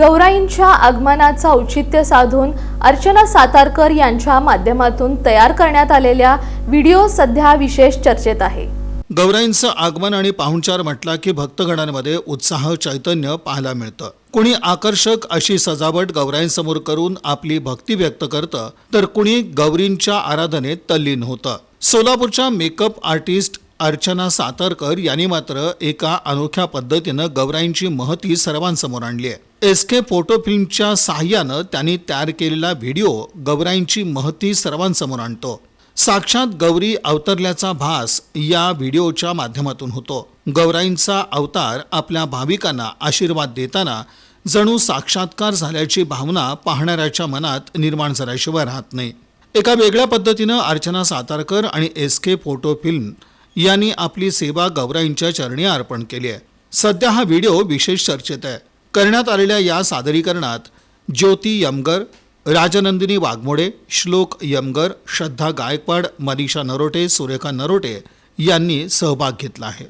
गौराईंच्या आगमनाचं औचित्य साधून अर्चना सातारकर यांच्या माध्यमातून तयार करण्यात आलेल्या व्हिडिओ सध्या विशेष चर्चेत आहे. गौराईंचं आगमन आणि पाहुणचार म्हटला की भक्तगणांमध्ये उत्साह चैतन्य पाहायला मिळतं. कुणी आकर्षक अशी सजावट गौराईंसमोर करून आपली भक्ती व्यक्त करतं तर कुणी गौरींच्या आराधनेत तल्लीन होतं. सोलापूरच्या मेकअप आर्टिस्ट अर्चना सातारकर यांनी मात्र एका अनोख्या पद्धतीनं गौराईंची महती सर्वांसमोर आणली आहे. एस के फोटो फिल्मच्या साह्यानं त्यांनी तयार केलेला व्हिडिओ गौराईंची महती सर्वांसमोर आणतो. साक्षात गौरी अवतरल्याचा भास या व्हिडिओच्या माध्यमातून होतो. गौराईंचा अवतार आपल्या भाविकांना आशीर्वाद देताना जणू साक्षात्कार झाल्याची भावना पाहणाऱ्याच्या मनात निर्माण झाल्याशिवाय राहत नाही. एका वेगळ्या पद्धतीनं अर्चना सातारकर आणि एस के फोटो फिल्म यांनी आपली सेवा गौराईंच्या चरणी अर्पण केली आहे. सध्या हा व्हिडिओ विशेष चर्चेत आहे. करण्यात आलेल्या या सादरीकरणात ज्योती यमगर राजनंदिनी वाघमोडे श्लोक यमगर श्रद्धा गायकवाड मनीषा नरोटे सुरेखा नरोटे यांनी सहभाग घेतला आहे.